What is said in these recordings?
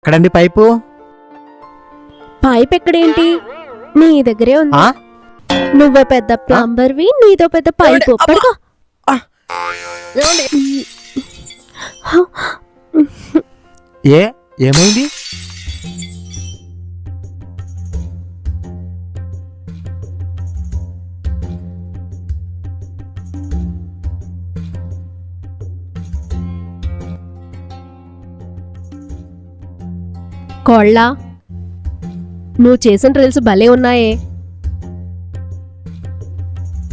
ఎక్కడండి pipe? Pipe ఎక్కడేంటి? నీ దగ్గరే ఉంది. ఆ? నువ్వే పెద్ద ప్లంబర్వి నీదో పెద్ద పైపు! పడుకో? ఏ? ఏమైంది? కోళ్ళ నువ్వు చేసిన రీల్స్ భలే ఉన్నాయే.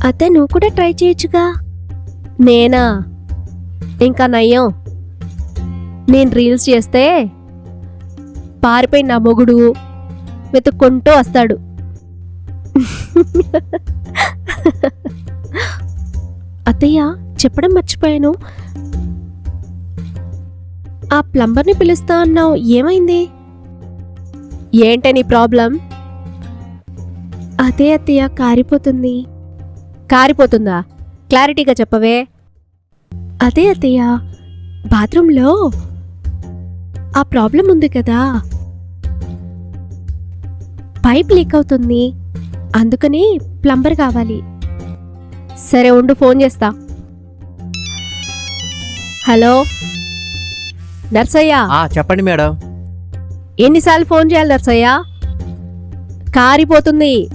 అతే నువ్వు కూడా ట్రై చేయొచ్చుగా. నేనా? ఇంకా నయ్యం నేను రీల్స్ చేస్తే పారిపోయిన నా మొగుడు వెతుక్కుంటూ వస్తాడు. అత్తయ్య చెప్పడం మర్చిపోయాను. ఆ ప్లంబర్ని పిలుస్తా అన్నావు ఏమైంది? ఏంటే నీ ప్రాబ్లం? అదే అత్తయ్య కారిపోతుంది. కారిపోతుందా? క్లారిటీగా చెప్పవే. అదే అత్తయ్య బాత్రూంలో ఆ ప్రాబ్లం ఉంది కదా. పైప్ లీక్ అవుతుంది. అందుకని ప్లంబర్ కావాలి. సరే ఉండు ఫోన్ చేస్తా. హలో? నర్సయ్య? ఆ చెప్పండి మేడం. ఎన్నిసార్లు ఫోన్ చేయాలి నర్సయ్య? కారిపోతుంది.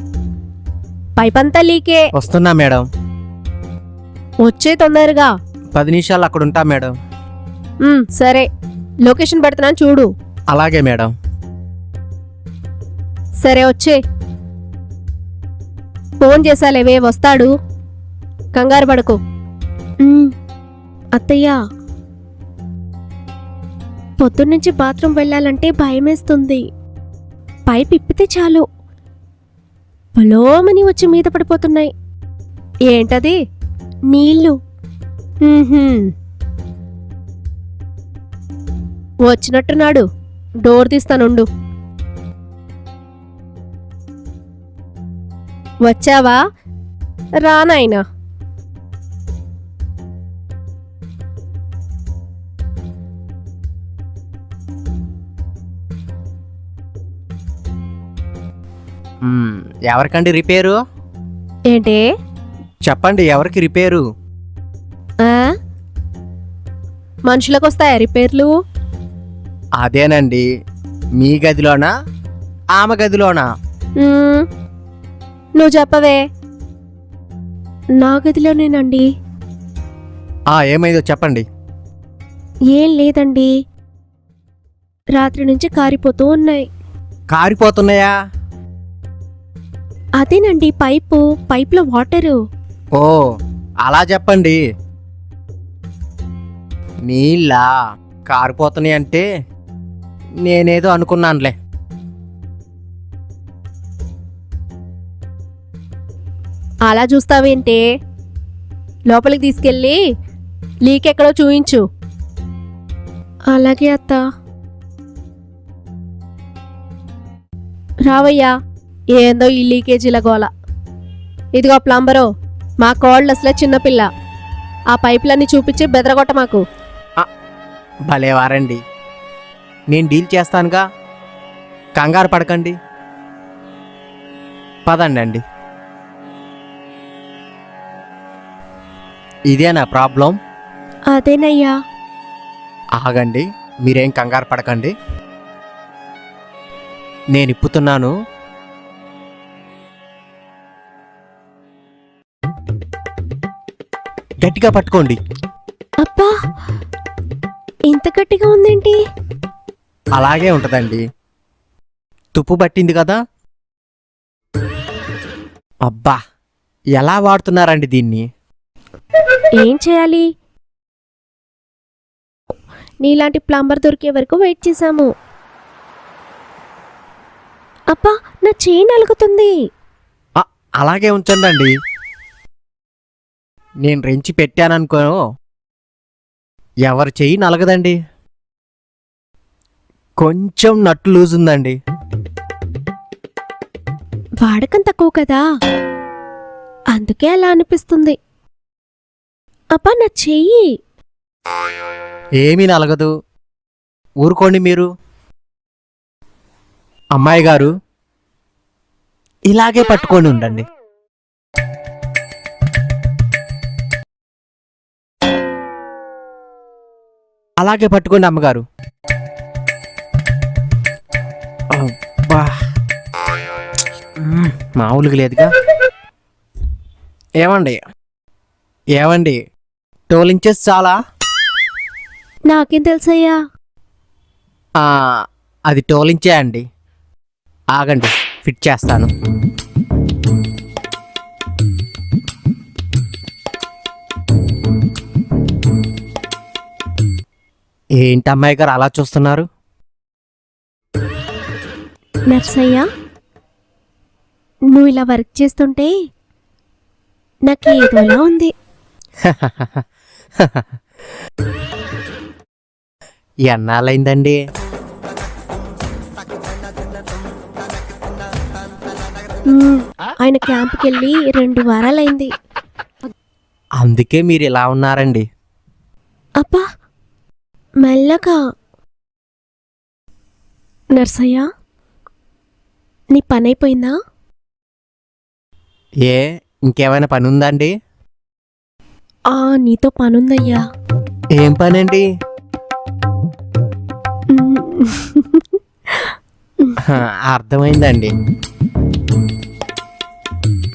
పైపంతా లీకే. వస్తున్నా మేడం. వచ్చే తొందరగా. పది నిమిషాలు అక్కడ ఉంటా మేడం. ఉమ్, సరే. లొకేషన్ పెడుతున్నాను చూడు. అలాగే మేడం. సరే వచ్చే. ఫోన్ చేసాలేవే వస్తాడు. కంగారు పడకు. ఉమ్, అత్తయ్య. పొద్దున్నుంచి బాత్రూమ్ వెళ్ళాలంటే భయమేస్తుంది. పైప్ ఇప్పితే చాలు. పొలోమని వచ్చి మీద పడిపోతున్నాయి. ఏంటది? నీళ్ళు. వచ్చినట్టున్నాడు. డోర్ తీస్తానుండు వచ్చావా? రానాయనా. ఎవరికండి రిపేరు? ఏంటే? చెప్పండి ఎవరికి రిపేరు? మనుషులకు వస్తాయా రిపేర్లు? అదేనండి మీ గదిలోనా? ఆమె గదిలోనా. నువ్వు చెప్పవే. నా గదిలోనేనండి. ఆ ఏమైందో చెప్పండి. ఏం లేదండి. రాత్రి నుంచి కారిపోతూ ఉన్నాయి. కారిపోతున్నాయా? అదేనండి పైపు పైప్లో వాటరు. ఓ అలా చెప్పండి. నీళ్ళ? కారిపోతున్నాయి అంటే నేనేదో అనుకున్నానులే. అలా చూస్తావేంటే? లోపలికి తీసుకెళ్ళి లీక్ ఎక్కడో చూయించు. అలాగే అత్త. రావయ్యా. ఏందో ఈ లీకేజీల గోల. ఇదిగో ప్లంబరు మా కోళ్ళు అసలే చిన్నపిల్ల ఆ పైపులన్నీ చూపించి బెదరగొట్ట మాకు. భలేవారండి నేను డీల్ చేస్తానుగా. కంగారు పడకండి. పదండి అండి. ఇదేనా ప్రాబ్లం. అదేనయ్యా. ఆగండి మీరేం కంగారు పడకండి. నేను ఇప్పుతున్నాను. గట్టిగా పట్టుకోండి. అబ్బా! ఇంత గట్టిగా ఉందేంటి? అలాగే ఉంటదండి. తుప్పు పట్టింది కదా? అబ్బా! ఎలా వాడుతున్నారండి దీన్ని? ఏం చేయాలి? నీలాంటి ప్లంబర్ దొరికే వరకు వెయిట్ చేశాము. అబ్బా! నా చేయి నలుగుతుంది అలాగే ఉంచండి నేను రెంచి పెట్టాననుకో. ఎవరి చెయ్యి నలగదండి. కొంచెం నట్టు లూజ్ ఉందండి వాడకం తక్కువ కదా. అందుకే అలా అనిపిస్తుంది. అబ్బా నా చెయ్యి. ఏమీ నలగదు. ఊరుకోండి మీరు. అమ్మాయి గారు ఇలాగే పట్టుకొని ఉండండి. అలాగే పట్టుకోండి అమ్మగారు. అబ్బా. మ్మ్, మామూలుగా లేదుగా. ఏమండి? ఏమండి? టోల్ ఇంచెస్ చాలా? నాకేం తెలుసయ్యా? అది టోలించే అండి. ఆగండి ఫిట్ చేస్తాను. ఏంటి అమ్మాయి గారు అలా చూస్తున్నారు? నర్సయ్య నువ్వు ఇలా వర్క్ చేస్తుంటే నాకు ఏదోలా ఉంది. ఎన్నాళ్ళైందండి? ఆయన క్యాంప్కి వెళ్ళి రెండు వారాలైంది. అందుకే మీరు ఇలా ఉన్నారండి. అబ్బా మెల్లగా. నర్సయ్య నీ పని అయిపోయిందా ఏ ఇంకేమైనా పని ఉందండి ఆ నీతో పనుందయ్యా. ఏం పని అండి. అర్థమైందండి.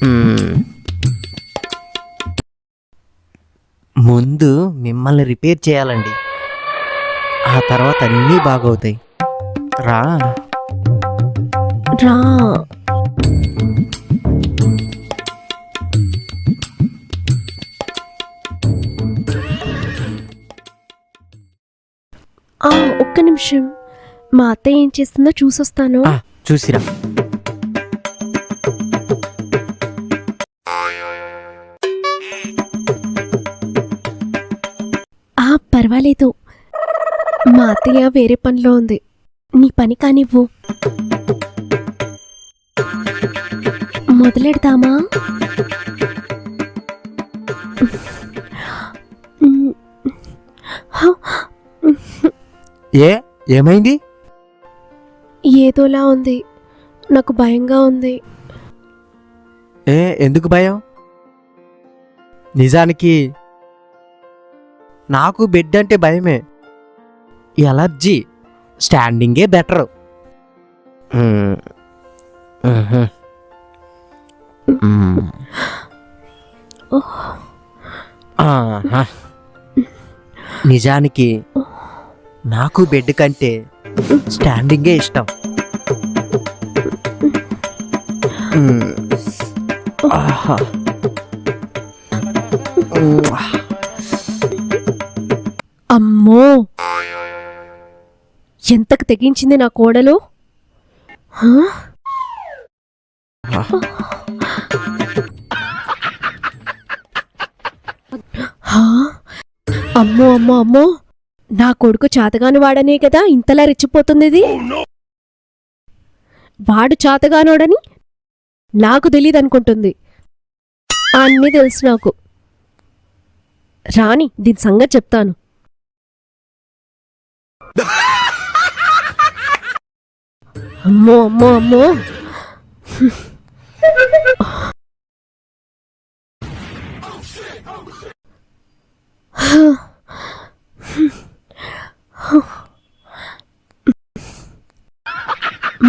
మ్మ్. ముందు మిమ్మల్ని రిపేర్ చేయాలండి. ఆ తర్వాత అన్నీ బాగవుతాయి. రా. రా. ఆ, ఒక్క నిమిషం. మా అత్తయ్య ఏం చేస్తుందో చూసొస్తాను. చూసిరా. ఆ పర్వాలేదు. మా అత్తయ్య వేరే పనిలో ఉంది. నీ పని కానివ్వు. మొదలెడతామా ఏ? ఏమైంది? ఏదోలా ఉంది. నాకు భయంగా ఉంది. ఏ? ఎందుకు భయం? నిజానికి నాకు బెడ్ అంటే భయమే. ఎలర్జీ స్టాండింగే బెటర్. నిజానికి నాకు బెడ్ కంటే స్టాండింగే ఇష్టం. ఆహా. ఎంతకు తెగించింది నా కోడలు? అమ్మో అమ్మో అమ్మో. నా కొడుకు చాతగాను వాడనే కదా ఇంతలా రెచ్చిపోతుంది ఇది? వాడు చాతగానోడని నాకు తెలియదు అనుకుంటుంది అన్నీ తెలుసు నాకు. రాని దీని సంగతి చెప్తాను. అమ్మో అమ్మో అమ్మో.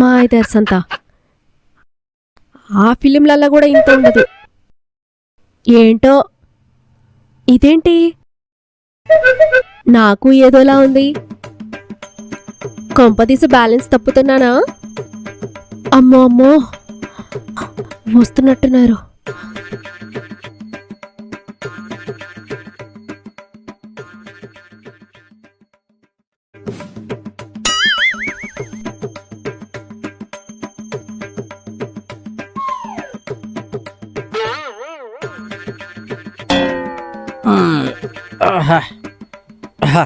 మా ఇదర్సంత ఆ ఫిలింలలో కూడా ఇంత ఉండదు. ఏంటో? ఇదేంటి? నాకు ఏదోలా ఉంది. కొంపదీసి బ్యాలెన్స్ తప్పుతున్నానా? అమ్మో అమ్మో వస్తున్నట్టున్నారు మ్మ్. ఆహా. ఆహా.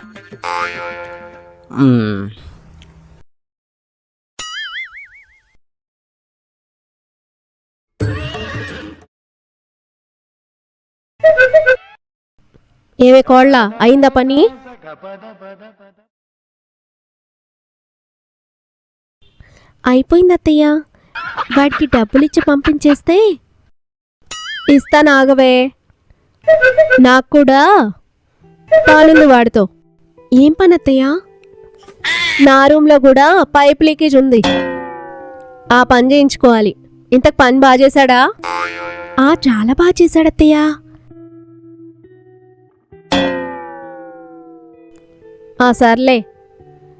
ఏవే కోళ్ళ? అయిందా పని? అయిపోయింది అత్తయ్య వాడికి డబ్బులిచ్చి పంపించేస్తే? ఇస్తాను ఆగవే. నాకు కూడా. పాలుంది వాడితో. ఏం పని అత్తయ్య నా రూమ్లో కూడా పైప్ లీకేజ్ ఉంది. ఆ పని చేయించుకోవాలి. ఇంతకు పని బాగా చేశాడా? ఆ చాలా బాగా చేశాడత్తయ్యా. ఆ సర్లే.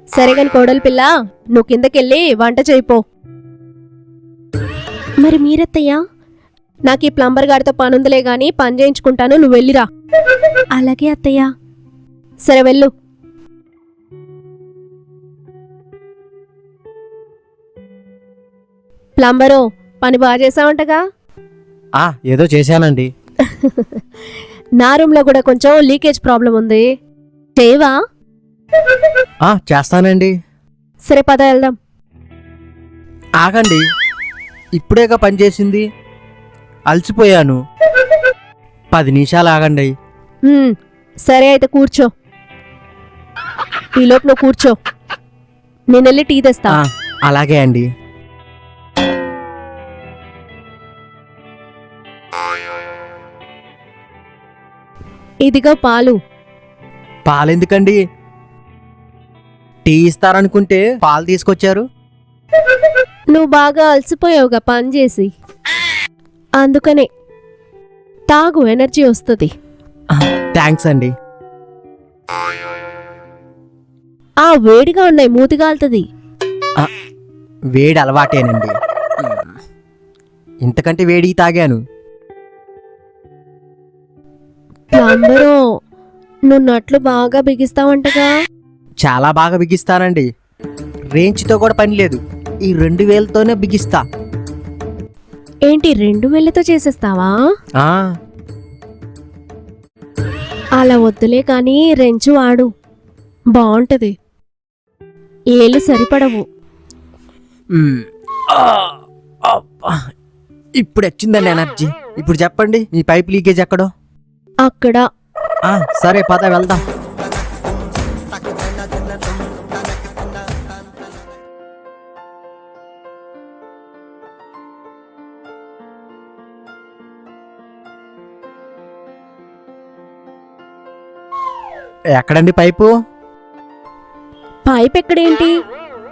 సరే కాని కోడలి పిల్ల నువ్వు కిందకెళ్ళి వంట చేయిపో మరి మీరత్తయ్యా? నాకు ఈ ప్లంబర్ గారితో పనుందిలే గాని పని చేయించుకుంటాను నువ్వు వెళ్ళిరా. అలాగే అత్తయ్య. సరే వెళ్ళు. ప్లంబరు పని బాగా చేసావంటగా? ఆ ఏదో చేశానండి. నా రూమ్లో కూడా కొంచెం లీకేజ్ ప్రాబ్లం ఉంది. చేయవా? ఆ చేస్తానండి. సరే పద వెళ్దాం. ఆగండి. ఇప్పుడేగా పని చేసింది. అలసిపోయాను. పది నిమిషాలు ఆగండి. ఉమ్, సరే అయితే కూర్చో. ఈలోపు నువ్వు కూర్చో. నేను వెళ్ళి టీ తెస్తా. ఆ, అలాగే అండి. ఇదిగో పాలు. పాలెందుకండి? టీ ఇస్తారనుకుంటే పాలు తీసుకొచ్చారు. నువ్వు బాగా అలసిపోయావుగా పని చేసి. అందుకనే తాగు ఎనర్జీ వస్తుంది. థ్యాంక్స్ అండి. ఆ వేడిగా ఉన్నాయి మూతిగాలుతుంది. వేడి అలవాటేనండి. ఇంతకంటే వేడి తాగాను. ప్లంబరు నువ్వు నట్లు బాగా బిగిస్తావంటగా. చాలా బాగా బిగిస్తానండి. రేంజ్తో కూడా పని లేదు. ఈ రెండు వేలతోనే బిగిస్తా. ఏంటి రెండు వేళ్ళతో చేసేస్తావా? ఆ, అలా వద్దులే కానీ రెంచు వాడు. బాగుంటది ఏళ్ళు సరిపడవు. ఆ, అబ్బా. ఇప్పుడు వచ్చిందండి ఎనర్జీ. ఇప్పుడు చెప్పండి మీ పైప్ లీకేజ్ ఎక్కడో? అక్కడ. ఆ, సరే పద వెళ్దాం. ఎక్కడండి పైపు? పైప్ ఎక్కడేంటి?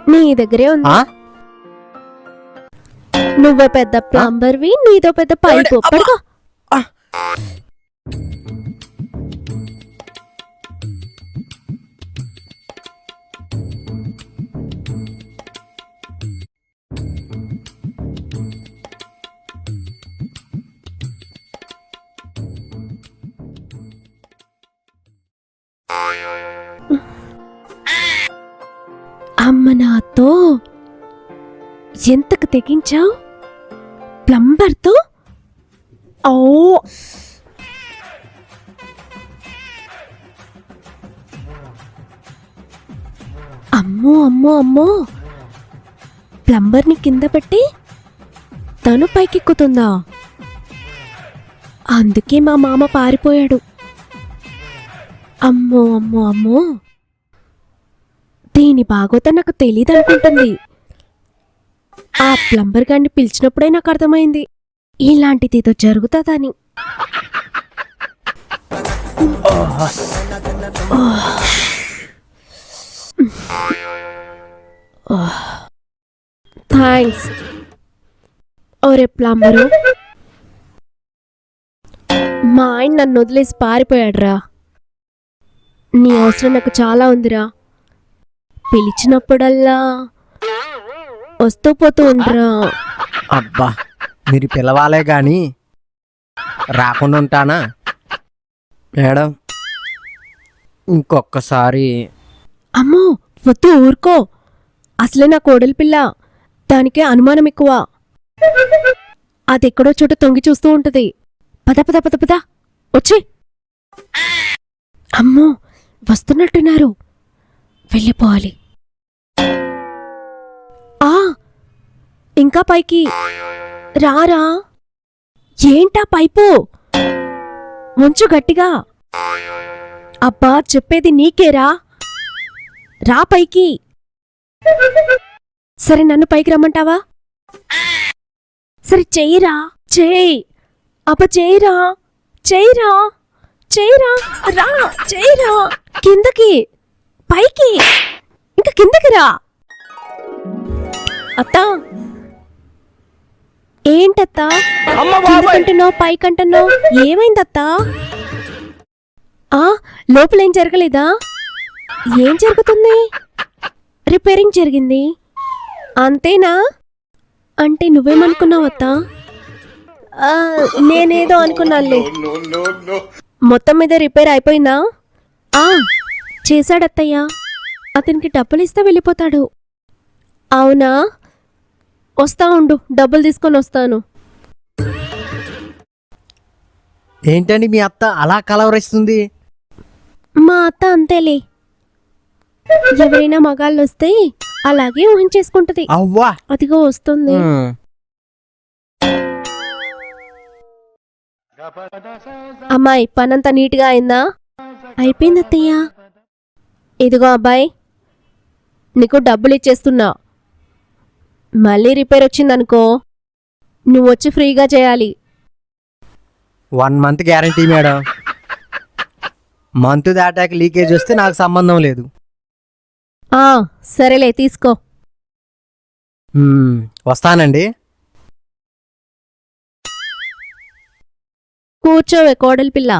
నీ దగ్గరే ఉంది. ఆ? నువ్వే పెద్ద ప్లంబర్వి నీతో పెద్ద పైపు! పడుకో. నాతో ఎంతకు తెగించావు? ప్లంబర్తో? ఓ అమ్మో అమ్మో అమ్మో. ప్లంబర్ని కింద పెట్టి తను పైకెక్కుతుందా అందుకే మా మామ పారిపోయాడు. అమ్మో అమ్మో అమ్మో. దీని బాగోత నాకు తెలియదు అనుకుంటుంది ఆ ప్లంబర్ గారిని పిలిచినప్పుడే నాకు అర్థమైంది. ఇలాంటిది ఏదో జరుగుతుందని. థ్యాంక్స్. ఓరే ప్లంబరు. మా ఆయన నన్ను వదిలేసి పారిపోయాడురా. నీ అవసరం నాకు చాలా ఉందిరా. పిలిచినప్పుడల్లా వస్తూ పోతూ ఉండరా. అబ్బా మీరు పిలవాలే గాని రాకుండా ఉంటానా? మేడం ఇంకొకసారి అమ్మో వద్దు ఊరుకో. అసలే నా కోడలి పిల్ల. దానికే అనుమానం ఎక్కువ. అది ఎక్కడో చోట తొంగి చూస్తూ ఉంటది. పద పద పద పద. వచ్చి. అమ్మో వస్తున్నట్టున్నారు. వెళ్ళిపోవాలి. ఇంకా పైకి. రారా? ఏంటా పైపు? ఉంచు గట్టిగా. అబ్బా చెప్పేది నీకేరా? రా పైకి. సరే నన్ను పైకి రమ్మంటావా? సరే చెయ్యిరా. చేయి అబ్బ చేయిరా చేయిరా చేయిరా రా చేయిరా కిందకి. పైకి. ఇంకా కిందకి రా. అత్తా. ఏంటత్తా? కిందకంటున్నావు పైకంటున్నావు? ఏమైందత్తా? ఆ లోపల జరగలేదా? ఏం జరుగుతుంది? రిపేరింగ్ జరిగింది. అంతేనా? అంటే నువ్వేమనుకున్నావత్తా? ఆ, నేనేదో అనుకున్నానులే. మొత్తం మీద రిపేర్ అయిపోయిందా? ఆ చేశాడత్తయ్యా. అతనికి డబ్బులు ఇస్తే వెళ్ళిపోతాడు. అవునా? వస్తా ఉండు డబ్బులు తీసుకొని వస్తాను. ఏంటండి మీ అత్త అలా కలవరిస్తుంది? మా అత్త అంతేలే. ఎవరైనా మగాళ్ళు వస్తే అలాగే ఊహించేసుకుంటది. అవ్వా! అదిగో వస్తుంది. అమ్మాయి పనంతా నీట్గా అయిందా? అయిపోయింది అత్తయ్య ఇదిగో అబ్బాయి నీకు డబ్బులు ఇచ్చేస్తున్నా. మళ్ళీ రిపేర్ వచ్చిందనుకో నువ్వు వచ్చి ఫ్రీగా చేయాలి. One month guarantee madam. Month దాటాక లీకేజ్ వస్తే నాకు సంబంధం లేదు. ఆ సరేలే తీసుకో. వస్తానండి. కూర్చోవే కోడలి పిల్ల.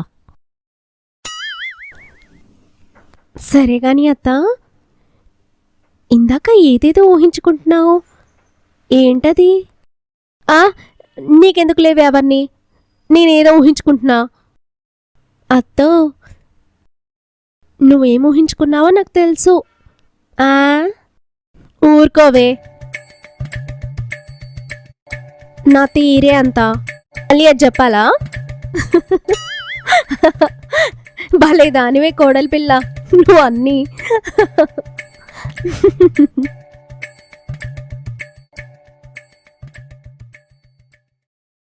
సరే గాని అత్త ఇందాక ఏదేదో ఊహించుకుంటున్నావు? ఏంటది? ఆ నీకెందుకు లేవే అవన్నీ నేనేదో ఊహించుకుంటున్నా. అత్తో నువ్వేం ఊహించుకున్నావో నాకు తెలుసు. ఆ ఊరుకోవే. నా తీరే అంతా. మళ్ళీ అది చెప్పాలా? భలే దానివే కోడలి పిల్ల. నువ్వు అన్నీ.